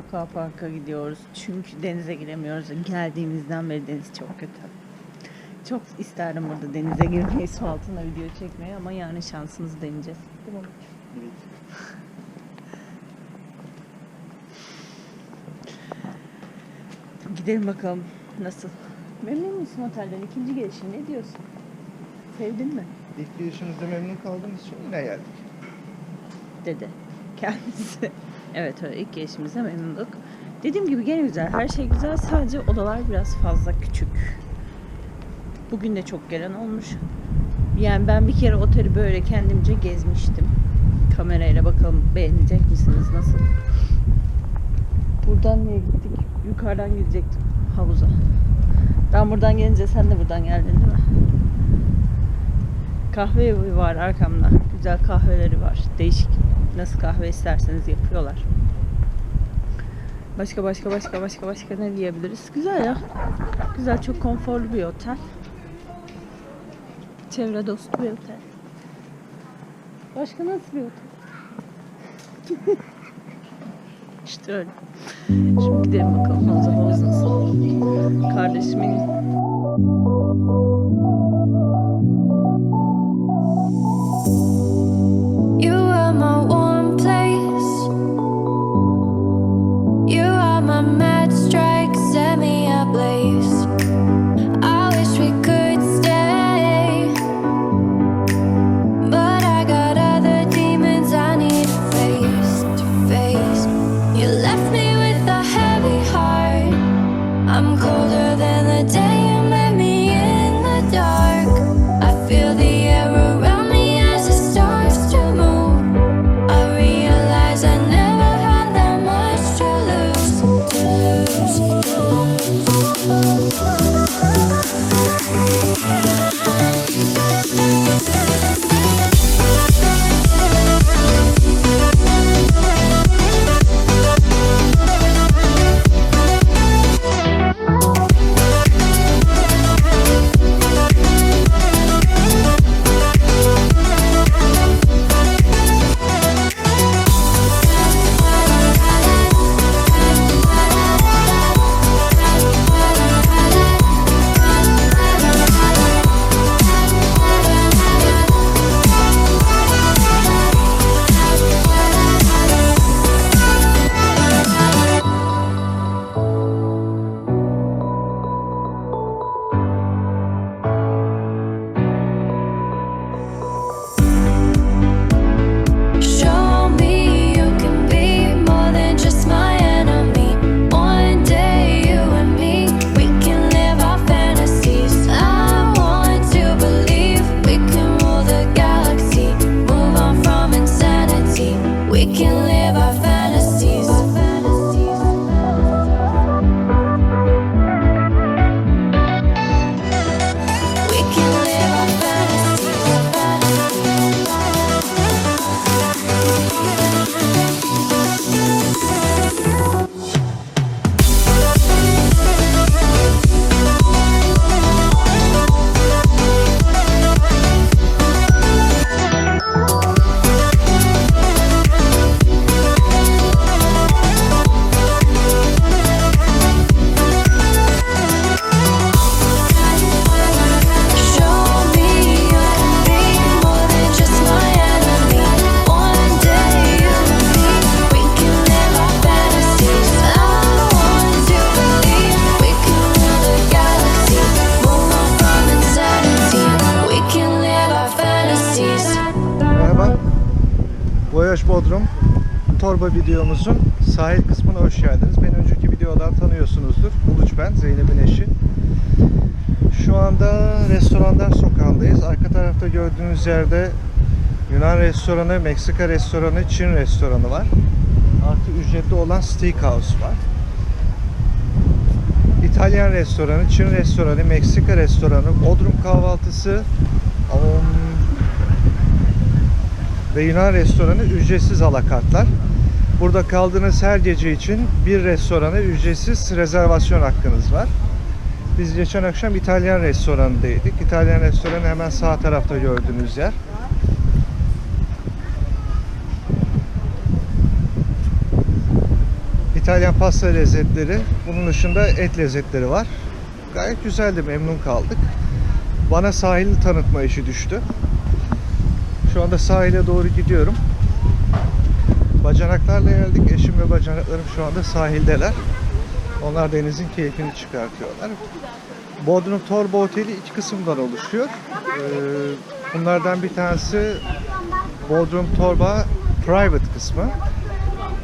Aquapark'a gidiyoruz. Çünkü denize giremiyoruz. Geldiğimizden beri deniz çok kötü. Çok isterdim burada denize girmeyi, su altına video çekmeyi ama yani şansımızı deneyeceğiz. Değil mi? Gidelim bakalım nasıl. Memnun musun otelden? İkinci gelişin ne diyorsun? Sevdin mi? İlk girişimizde memnun kaldığımız için yine geldik. dedi kendisi. Evet ilk gelişimizde memnunduk. Dediğim gibi gene güzel. Her şey güzel. Sadece odalar biraz fazla küçük. Bugün de çok gelen olmuş. Yani ben bir kere oteli böyle kendimce gezmiştim. Kamerayla bakalım beğenecek misiniz? Nasıl? Buradan niye gittik? Yukarıdan gidecektim havuza. Ben buradan gelince sen de buradan geldin değil mi? Kahve evi var arkamda. Güzel kahveleri var. Değişik. Nasıl kahve isterseniz yapıyorlar. Başka başka başka başka başka ne diyebiliriz? Güzel ya. Güzel çok konforlu bir otel. Çevre dostu bir otel. Başka nasıl bir otel? işte öyle. Şimdi gidelim bakalım havuz nasıl. Kardeşimin torba videomuzun sahil kısmına hoş geldiniz. Beni önceki videodan tanıyorsunuzdur. Uluç ben, Zeynep'in eşi. Şu anda restoranlar sokağındayız. Arka tarafta gördüğünüz yerde Yunan restoranı, Meksika restoranı, Çin restoranı var. Artı ücretli olan steakhouse var. İtalyan restoranı, Çin restoranı, Meksika restoranı, Bodrum kahvaltısı, um, ve Yunan restoranı ücretsiz alakartlar. Burada kaldığınız her gece için bir restorana ücretsiz rezervasyon hakkınız var. Biz geçen akşam İtalyan restoranındaydık. İtalyan restoranı hemen sağ tarafta gördüğünüz yer. İtalyan pasta lezzetleri. Bunun dışında et lezzetleri var. Gayet güzeldi, memnun kaldık. Bana sahili tanıtma işi düştü. Şu anda sahile doğru gidiyorum. Bacanaklarla geldik. Eşim ve bacanaklarım şu anda sahildeler. Onlar denizin keyfini çıkartıyorlar. Bodrum Torba Oteli iki kısımdan oluşuyor. Ee, bunlardan bir tanesi Bodrum Torba Private kısmı.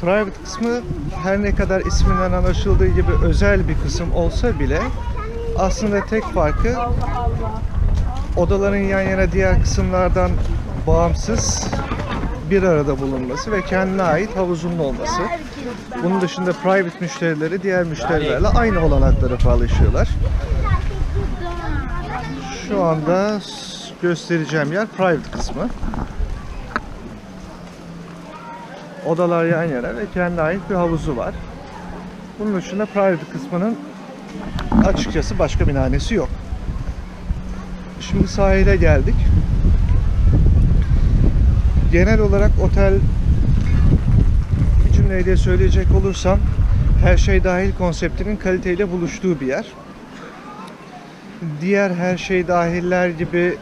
Private kısmı her ne kadar isminden anlaşıldığı gibi özel bir kısım olsa bile aslında tek farkı odaların yan yana diğer kısımlardan bağımsız bir arada bulunması ve kendine ait havuzunun olması. Bunun dışında private müşterileri diğer müşterilerle aynı olanakları paylaşıyorlar. Şu anda göstereceğim yer private kısmı. Odalar yan yana ve kendine ait bir havuzu var. Bunun dışında private kısmının açıkçası başka bir nanesi yok. Şimdi sahile geldik. Genel olarak otel bir cümleyle söyleyecek olursam her şey dahil konseptinin kaliteyle buluştuğu bir yer. Diğer her şey dahiller gibi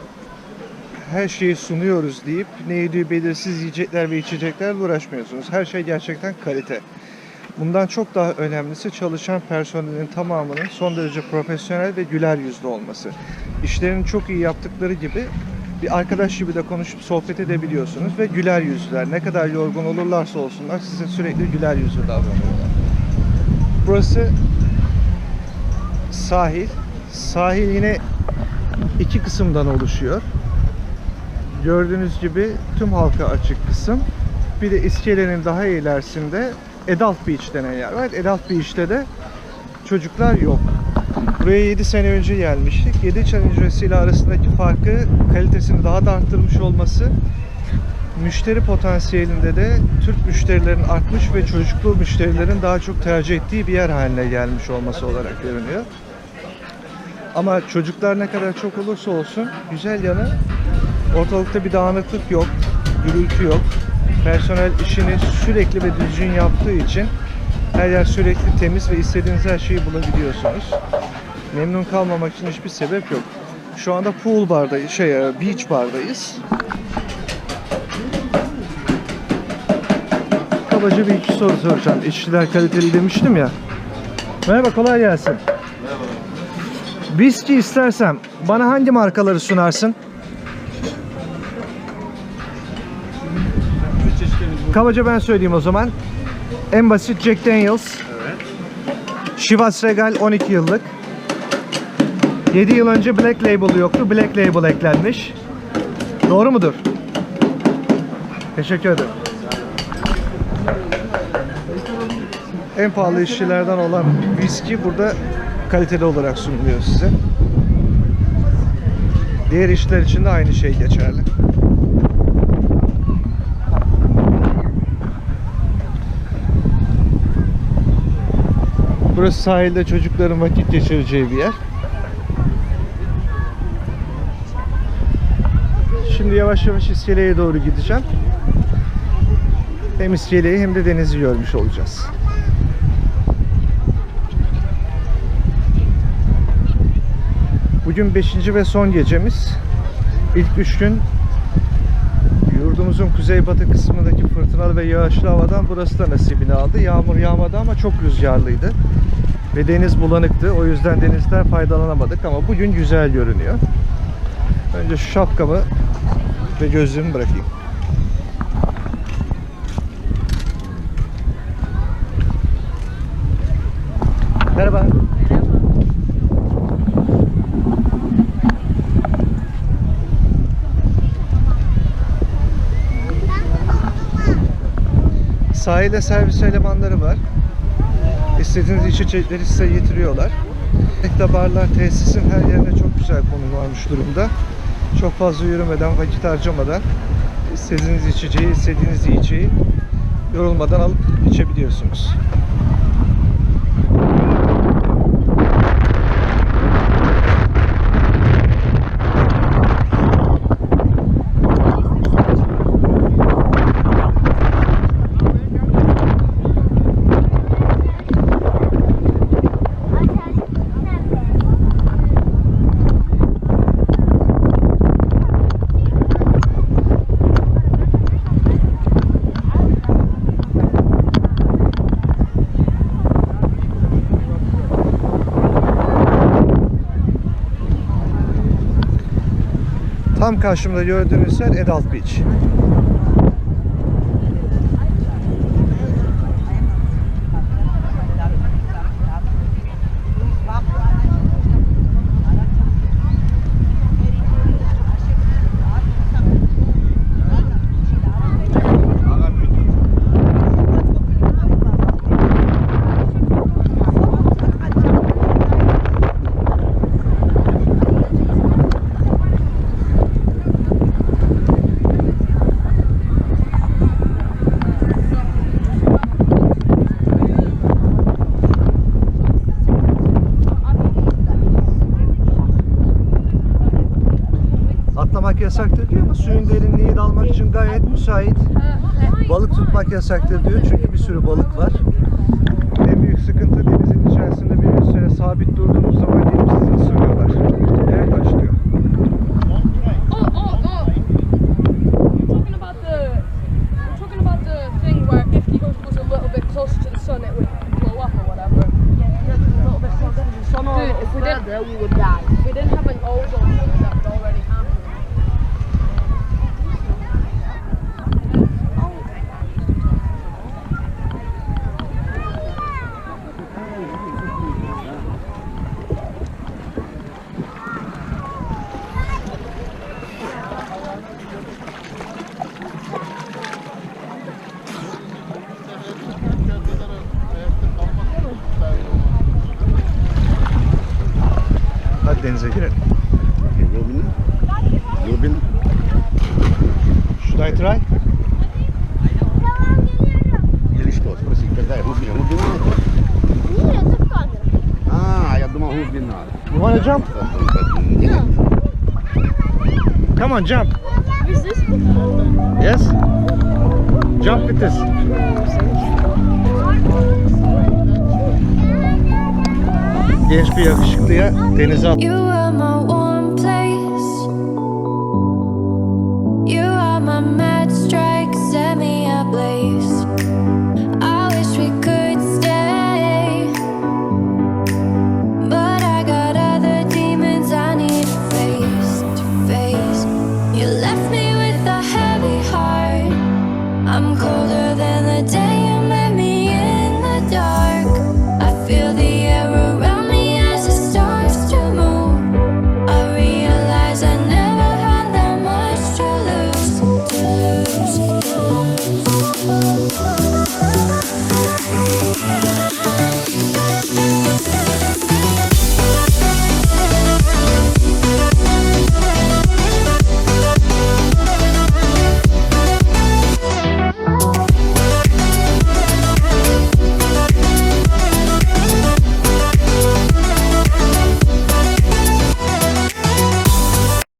her şeyi sunuyoruz deyip ne yediği belirsiz yiyecekler ve içeceklerle uğraşmıyorsunuz. Her şey gerçekten kalite. Bundan çok daha önemlisi çalışan personelin tamamının son derece profesyonel ve güler yüzlü olması. İşlerini çok iyi yaptıkları gibi bir arkadaş gibi de konuşup sohbet edebiliyorsunuz ve güler yüzlüler. Ne kadar yorgun olurlarsa olsunlar size sürekli güler yüzlü davranıyorlar. Burası sahil. Sahil yine iki kısımdan oluşuyor. Gördüğünüz gibi tüm halka açık kısım. Bir de iskelenin daha ilerisinde Adult Beach denen yer var. Adult Beach'te de çocuklar yok. Buraya 7 sene önce gelmiştik. 7 sene öncesiyle arasındaki farkı kalitesini daha da arttırmış olması müşteri potansiyelinde de Türk müşterilerin artmış ve çocuklu müşterilerin daha çok tercih ettiği bir yer haline gelmiş olması olarak görünüyor. Ama çocuklar ne kadar çok olursa olsun güzel yanı ortalıkta bir dağınıklık yok, gürültü yok. Personel işini sürekli ve düzgün yaptığı için her yer sürekli temiz ve istediğiniz her şeyi bulabiliyorsunuz. Memnun kalmamak için hiçbir sebep yok. Şu anda pool bardayız, şey beach bardayız. Kabaca bir iki soru soracağım. İşçiler kaliteli demiştim ya. Merhaba kolay gelsin. Viski istersem bana hangi markaları sunarsın? Kabaca ben söyleyeyim o zaman. En basit Jack Daniels. Chivas Regal 12 yıllık. 7 yıl önce Black Label yoktu. Black Label eklenmiş. Doğru mudur? Teşekkür ederim. En pahalı işçilerden olan viski burada kaliteli olarak sunuluyor size. Diğer işler için de aynı şey geçerli. Burası sahilde çocukların vakit geçireceği bir yer. Şimdi yavaş yavaş iskeleye doğru gideceğim. Hem iskeleyi hem de denizi görmüş olacağız. Bugün 5. ve son gecemiz. İlk 3 gün yurdumuzun kuzeybatı kısmındaki fırtınalı ve yağışlı havadan burası da nasibini aldı. Yağmur yağmadı ama çok rüzgarlıydı. Ve deniz bulanıktı. O yüzden denizden faydalanamadık ama bugün güzel görünüyor. Önce şu şapkamı ve gözlüğümü bırakayım. Merhaba. Sahilde servis elemanları var. İstediğiniz içecekleri size getiriyorlar. Tekne barlar tesisin her yerine çok güzel konumlanmış durumda. Çok fazla yürümeden, vakit harcamadan istediğiniz içeceği, istediğiniz yiyeceği yorulmadan alıp içebiliyorsunuz. Tam karşımda gördüğünüz yer Adult Beach. Yasaktır diyor ama suyun derinliği dalmak için gayet müsait. Balık tutmak yasaktır diyor çünkü bir sürü balık var. En büyük sıkıntı denizin içerisinde bir süre sabit durduğunuz zaman gelip sizi ısırıyorlar. Evet aç diyor. Oh, oh, oh! We're talking about the. We're talking about the thing where if he goes, goes a little bit closer to the sun, it would blow up or whatever. Dude, if we didn't. If we have an Come on jump. Yes? Jump with us. Genç bir yakışıklıya denize at.